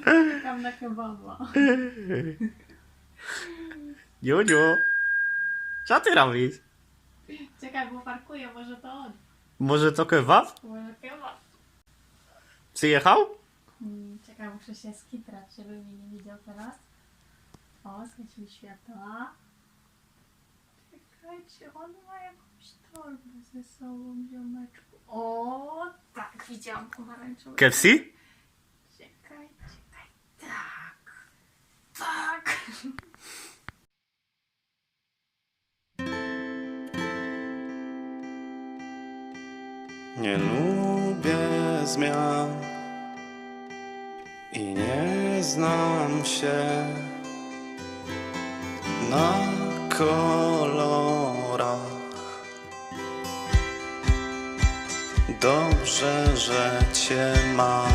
Czekam na kebaba. Juniu, co ty robisz? Czekaj, bo parkuję, może to on. Może to kebab? Może kebab. Przyjechał? Mm, Czekaj, muszę się skitrać, żeby mnie nie widział teraz. O, zgasiły światła. Czekajcie, on ma jakąś torbę ze sobą, ziomeczku. O, tak, widziałam pomarańczową. KFC? Nie lubię zmian i nie znam się na kolorach. Dobrze, że cię mam.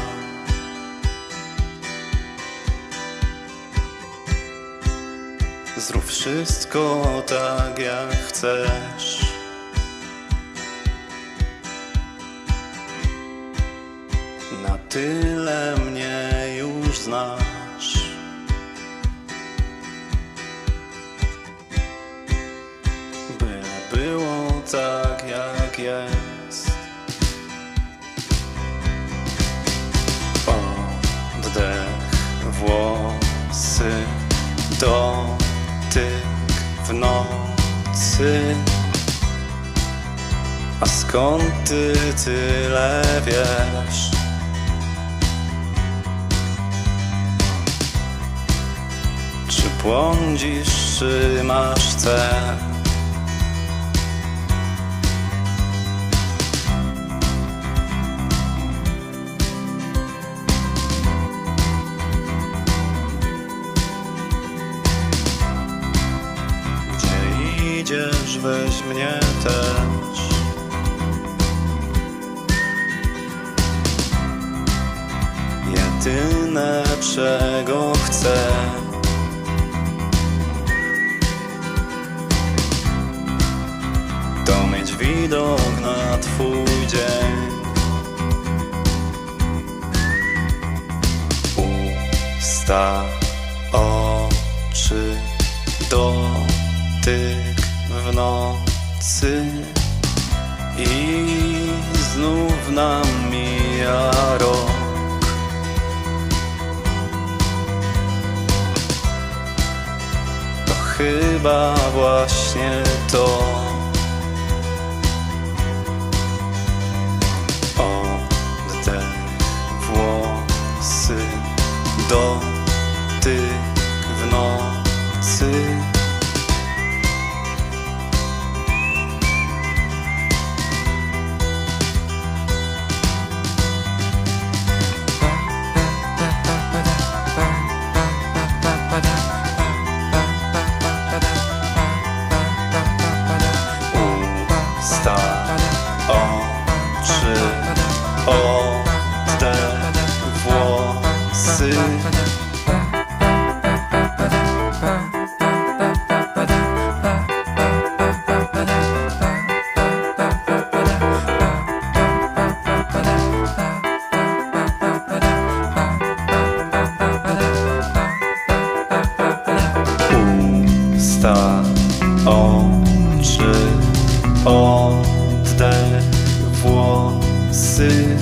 Zrób wszystko tak jak chcesz. Tyle mnie już znasz. Byle było tak jak jest. Oddech, włosy, dotyk w nocy. A skąd ty tyle wiesz? Błądzisz, czy masz cel? Gdzie idziesz, weź mnie też. Jedyne czego chcę To mieć widok na twój dzień. Usta, oczy, dotyk w nocy I znów nam mija rok. Chyba właśnie to włosy, dotyk w nocy. Usta, oczy, oddech, oczy, włosy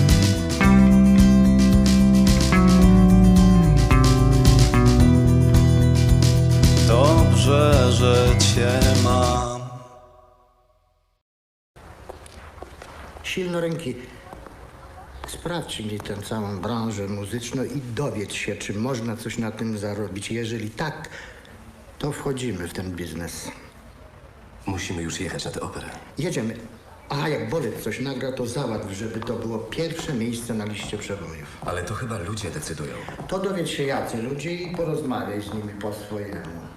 Dobrze, że cię mam silno ręki. Sprawdź mi tę całą branżę muzyczną i dowiedz się, czy można coś na tym zarobić. Jeżeli tak, to wchodzimy w ten biznes. Musimy już jechać na tę operę. Jedziemy. A jak Bolek coś nagra, to załatw, żeby to było pierwsze miejsce na liście przebojów. Ale to chyba ludzie decydują. To dowiedz się jacy ludzie i porozmawiaj z nimi po swojemu.